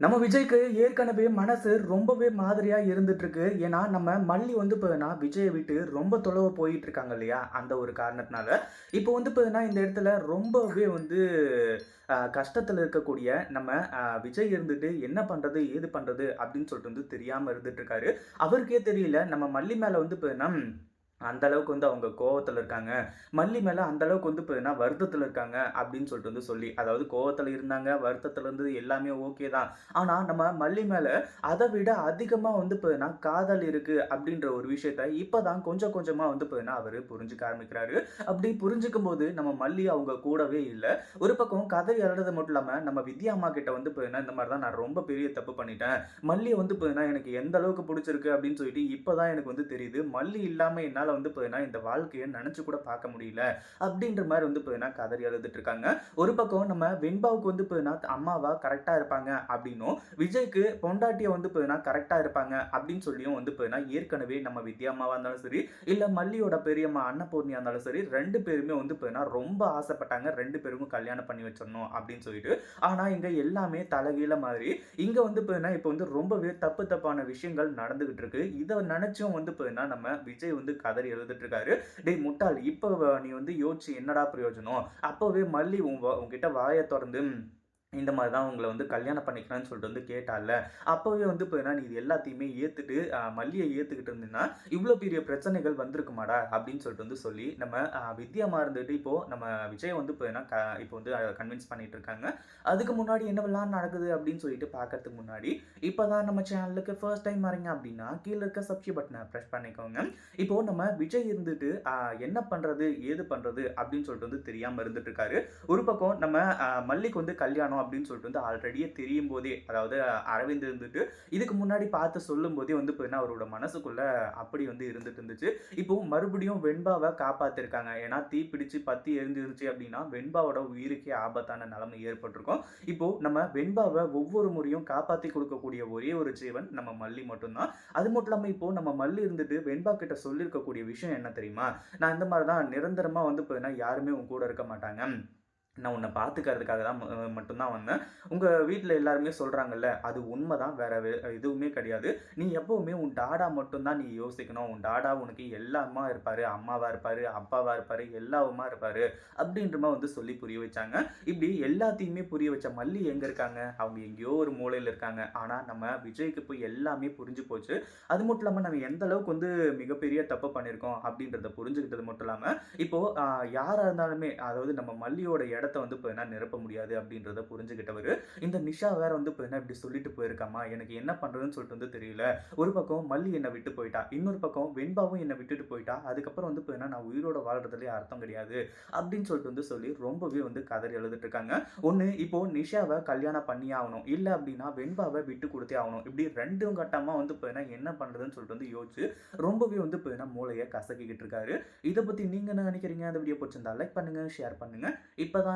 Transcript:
நம்ம விஜய்க்கு ஏற்கனவே மனசு ரொம்பவே மாதிரியாக இருந்துட்டுருக்கு. ஏன்னா நம்ம மல்லி வந்து இப்போ விஜயை விட்டு ரொம்ப தொலைவு போயிட்டு இருக்காங்க இல்லையா? அந்த ஒரு காரணத்தினால. இப்போ வந்து இப்போ இந்த இடத்துல ரொம்பவே வந்து கஷ்டத்தில் இருக்கக்கூடிய நம்ம விஜய் இருந்துட்டு என்ன பண்ணுறது ஏது பண்ணுறது அப்படின்னு சொல்லிட்டு வந்து தெரியாமல் இருந்துட்டு இருக்காரு அவருக்கே தெரியல நம்ம மல்லி மேலே வந்து இப்போ அந்த அளவுக்கு வந்து அவங்க கோவத்தில் இருக்காங்க. மல்லி மேலே அந்த அளவுக்கு வந்து இப்போ வருத்தத்தில் இருக்காங்க அப்படின்னு சொல்லிட்டு வந்து சொல்லி அதாவது கோவத்தில் இருந்தாங்க வருத்தத்தில் இருந்து எல்லாமே ஓகே தான். ஆனால் நம்ம மல்லி மேலே அதை விட அதிகமாக வந்து இப்போ காதல் இருக்குது அப்படின்ற ஒரு விஷயத்த இப்பதான் கொஞ்சம் கொஞ்சமாக வந்து இப்போ அவர் புரிஞ்சுக்க ஆரம்பிக்கிறாரு. அப்படி புரிஞ்சுக்கும் போது நம்ம மல்லி அவங்க கூடவே இல்லை. ஒரு பக்கம் கதை எழுதுறது மட்டும் இல்லாமல் நம்ம வித்யா அம்மா கிட்ட வந்து இப்போ இந்த மாதிரி தான் நான் ரொம்ப பெரிய தப்பு பண்ணிட்டேன். மல்லியை வந்து இப்போ எனக்கு எந்த அளவுக்கு பிடிச்சிருக்கு அப்படின்னு சொல்லிட்டு இப்போதான் எனக்கு வந்து தெரியுது. மல்லி இல்லாமல் என்ன வந்து போயின்னா இந்த வாழ்க்கையை நினைச்சு கூட பார்க்க முடியல அப்படின்ற மாதிரி வந்து போயின்னா கதறி எழுதிட்டு இருக்காங்க. ஒரு பக்கம் நம்ம வெண்பாவுக்கு வந்து போயின்னா அம்மாவா கரெக்டா இருப்பாங்க அப்படின்னும் விஜய்க்கு பொண்டாட்டியை வந்து போயின்னா கரெக்டா இருப்பாங்க அப்படின்னு சொல்லியும் வந்து போயின்னா ஏற்கனவே நம்ம வித்யா அம்மாவாக இருந்தாலும் சரி இல்ல மல்லியோட பெரியம்மா அன்னபூர்ணியாக இருந்தாலும் சரி ரெண்டு பேருமே வந்து போயின்னா ரொம்ப ஆசைப்பட்டாங்க ரெண்டு பேருக்கும் கல்யாணம் பண்ணி வச்சிடணும் அப்படின்னு சொல்லிட்டு. ஆனா இங்க எல்லாமே தலைகீழ மாதிரி. இங்க வந்து இப்போ இப்போ வந்து ரொம்பவே தப்பு தப்பான விஷயங்கள் நடந்துகிட்டு இருக்கு. இதை நினைச்சும் வந்து போயின்னா நம்ம விஜய் வந்து கதறி எழுதிட்டு இருக்காரு டேய் முட்டாள் இப்போ நீ வந்து யோசிச்சு என்னடா பிரயோஜனம்? அப்போவே மல்லி உன் வா- உன்கிட்ட வாயை திறந்து இந்த மாதிரி தான் உங்களை வந்து கல்யாணம் பண்ணிக்கலாம்னு சொல்லிட்டு வந்து கேட்டால. அப்போவே வந்து இப்போ நீ இது எல்லாத்தையுமே ஏற்றுட்டு மல்லியை ஏற்றுக்கிட்டு இருந்தீங்கன்னா இவ்வளோ பெரிய பிரச்சனைகள் வந்திருக்குமாடா அப்படின்னு சொல்லிட்டு வந்து சொல்லி நம்ம ஆஹ், வித்யாமா இருந்துட்டு நம்ம விஜய் வந்து இப்போ க இப்போ வந்து கன்வின்ஸ் பண்ணிட்டு இருக்காங்க. அதுக்கு முன்னாடி என்னவெல்லாம் நடக்குது அப்படின்னு சொல்லிட்டு பார்க்கறதுக்கு முன்னாடி இப்போ தான் நம்ம சேனலுக்கு ஃபர்ஸ்ட் டைம் வரீங்க அப்படின்னா கீழே இருக்க சப்ஸ்கிரைப் பட்டனை ப்ரெஸ் பண்ணிக்கோங்க. இப்போ நம்ம விஜய் இருந்துட்டு என்ன பண்ணுறது ஏது பண்ணுறது அப்படின்னு சொல்லிட்டு வந்து தெரியாமல் இருந்துட்டு இருக்காரு. ஒரு பக்கம் நம்ம மல்லிக்கு வந்து கல்யாணம் அப்படின்னு சொல்லிட்டு வந்து ஆல்ரெடியே தெரியும் போதே அதாவது அரவிந்த் இருந்துட்டு இதுக்கு முன்னாடி பார்த்து சொல்லும் போதே வந்து இப்போ அவரோட மனசுக்குள்ள அப்படி வந்து இருந்துட்டு இருந்துச்சு. இப்போ மறுபடியும் வெண்பாவை காப்பாத்திருக்காங்க. ஏன்னா தீ பிடிச்சு பத்தி எரிஞ்சிருச்சு அப்படின்னா வெண்பாவோட உயிருக்கே ஆபத்தான நிலைமை ஏற்பட்டிருக்கும். இப்போ நம்ம வெண்பாவை ஒவ்வொரு முறையும் காப்பாத்தி கொடுக்கக்கூடிய ஒரே ஒரு ஜீவன் நம்ம மல்லி மட்டும்தான். அது மட்டும் இல்லாமல் இப்போ நம்ம மல்லி இருந்துட்டு வெண்பா கிட்ட சொல்லியிருக்கக்கூடிய விஷயம் என்ன தெரியுமா? நான் இந்த மாதிரி தான் நிரந்தரமா வந்து பார்த்தீங்கன்னா யாருமே உன் கூட இருக்க மாட்டாங்க. நான் உன்னை பார்த்துக்கிறதுக்காக தான் மட்டும்தான் வந்தேன். உங்கள் வீட்டில் எல்லாருமே சொல்கிறாங்கல்ல அது உண்மை தான் வேறு எதுவுமே கிடையாது. நீ எப்போவுமே உன் டாடா மட்டும்தான் நீ யோசிக்கணும். உன் டாடா உனக்கு எல்லாமா இருப்பார் அம்மாவாக இருப்பார் அப்பாவாக இருப்பார் எல்லாவுமா இருப்பார் அப்படின்றமா வந்து சொல்லி புரிய வச்சாங்க. இப்படி எல்லாத்தையுமே புரிய வச்ச மல்லி எங்கே இருக்காங்க? அவங்க எங்கேயோ ஒரு மூலையில் இருக்காங்க. ஆனால் நம்ம விஜய்க்கு போய் எல்லாமே புரிஞ்சு போச்சு. அது மட்டும் இல்லாமல் நம்ம எந்த அளவுக்கு வந்து மிகப்பெரிய தப்பு பண்ணியிருக்கோம் அப்படின்றத புரிஞ்சுக்கிட்டது மட்டும் இல்லாமல் இப்போது யாராக இருந்தாலுமே அதாவது நம்ம மல்லியோட இடம் இடத்த வந்து இப்போ என்ன நிரப்ப முடியாது அப்படின்றத புரிஞ்சுக்கிட்டவர் இந்த நிஷா வேற வந்து இப்போ என்ன இப்படி சொல்லிட்டு போயிருக்காமா எனக்கு என்ன பண்றதுன்னு சொல்லிட்டு வந்து தெரியல. ஒரு பக்கம் மல்லி என்னை விட்டு போயிட்டா இன்னொரு பக்கம் வெண்பாவும் என்னை விட்டுட்டு போயிட்டா அதுக்கப்புறம் வந்து இப்போ என்ன நான் உயிரோட வாழ்றதுலேயே அர்த்தம் கிடையாது அப்படின்னு சொல்லிட்டு வந்து சொல்லி ரொம்பவே வந்து கதறி எழுதிட்டு இருக்காங்க. ஒன்று இப்போ நிஷாவை கல்யாணம் பண்ணி ஆகணும். இல்லை அப்படின்னா வெண்பாவை விட்டு கொடுத்தே ஆகணும். இப்படி ரெண்டும் கட்டமாக வந்து இப்போ என்ன என்ன பண்ணுறதுன்னு சொல்லிட்டு வந்து யோசிச்சு ரொம்பவே வந்து இப்போ என்ன மூளையை கசக்கிக்கிட்டு இருக்காரு. இதை பற்றி நீங்கள் என்ன நினைக்கிறீங்க? அந்த வீடியோ பிடிச்சிருந்தா லைக் பண்ணுங்கள் ஷேர் பண்ணுங்கள் இப்போ தான்